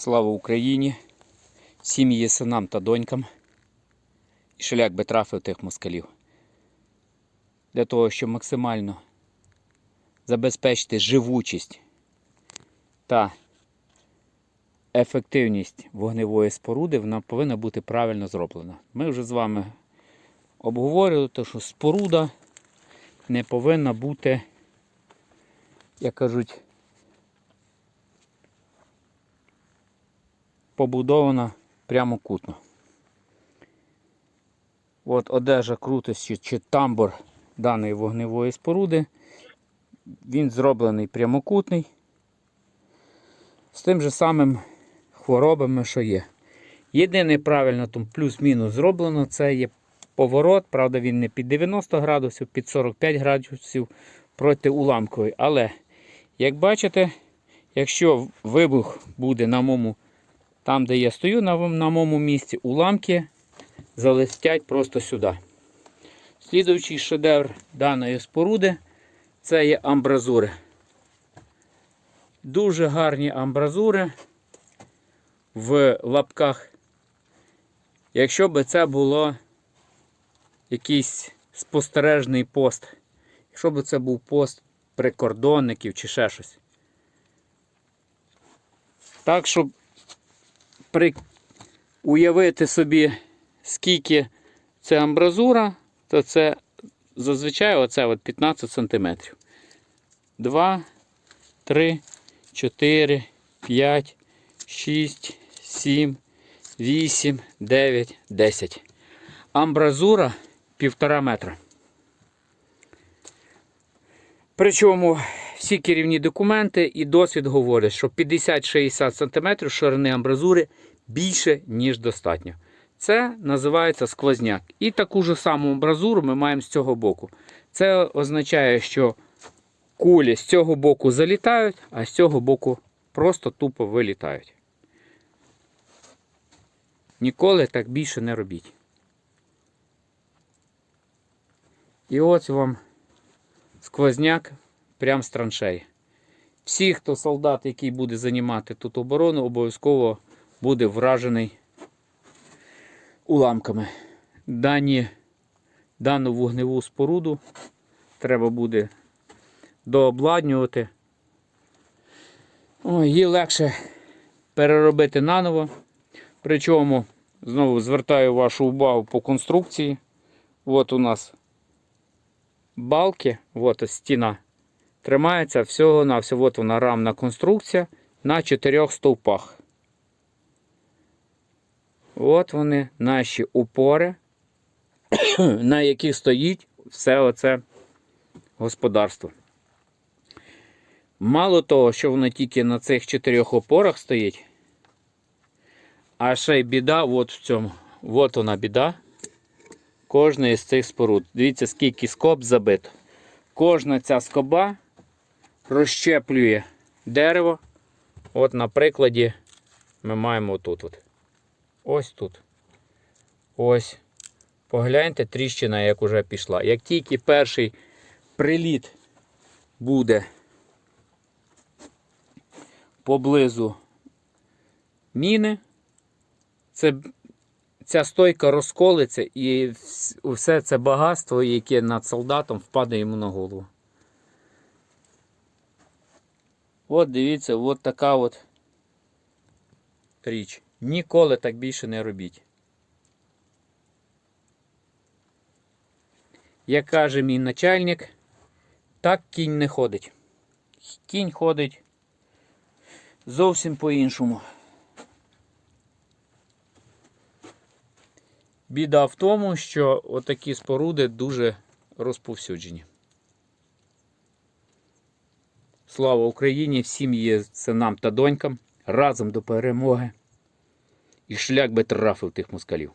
Слава Україні, сім'ї синам та донькам. І шлях би трафив тих москалів. Для того, щоб максимально забезпечити живучість та ефективність вогневої споруди, вона повинна бути правильно зроблена. Ми вже з вами обговорювали, що споруда не повинна бути, як кажуть, побудована прямокутно. От одежа крутості чи тамбур даної вогневої споруди. Він зроблений прямокутний. З тим же самим хворобами, що є. Єдине правильно там плюс-мінус зроблено, це є поворот. Правда, він не під 90 градусів, під 45 градусів проти уламкової. Але, як бачите, якщо вибух буде на моєму, там, де я стою, на, на моєму місці, уламки залетять просто сюди. Слідуючий шедевр даної споруди це є амбразури. Дуже гарні амбразури в лапках. Якщо би це було якийсь спостережний пост, якщо б це був пост прикордонників чи ще щось. Так, щоб при... уявити собі, скільки це амбразура, то це зазвичай оце от 15 см. 2, 3, 4, 5, 6, 7, 8, 9, 10. Амбразура 1,5 метра. Причому всі керівні документи і досвід говорять, що 50-60 см ширини амбразури більше, ніж достатньо. Це називається сквозняк. І таку ж саму амбразуру ми маємо з цього боку. Це означає, що кулі з цього боку залітають, а з цього боку просто тупо вилітають. Ніколи так більше не робіть. І ось вам сквозняк прямо з траншеї. Всі, хто солдат, який буде займати тут оборону, обов'язково буде вражений уламками. Дані, дану вогневу споруду треба буде дообладнювати. Її легше переробити наново. Причому, знову звертаю вашу увагу по конструкції. От у нас балки, от ось стіна. Тримається всього-навсього. От вона рамна конструкція на чотирьох стовпах. От вони, наші упори, на яких стоїть все оце господарство. Мало того, що воно тільки на цих чотирьох опорах стоїть, а ще й біда от в цьому. От вона біда. Кожної з цих споруд. Дивіться, скільки скоб забито. Кожна ця скоба розщеплює дерево. От на прикладі ми маємо отут. От. Ось тут. Ось. Погляньте, тріщина, як уже пішла. Як тільки перший приліт буде поблизу міни, це, ця стойка розколиться і все це багатство, яке над солдатом, впаде йому на голову. От дивіться, от така от річ. Ніколи так більше не робіть. Як каже мій начальник, так кінь не ходить. Кінь ходить зовсім по-іншому. Біда в тому, що отакі споруди дуже розповсюджені. Слава Україні! Всім є синам та донькам. Разом до перемоги. І шлях би трафив тих москалів.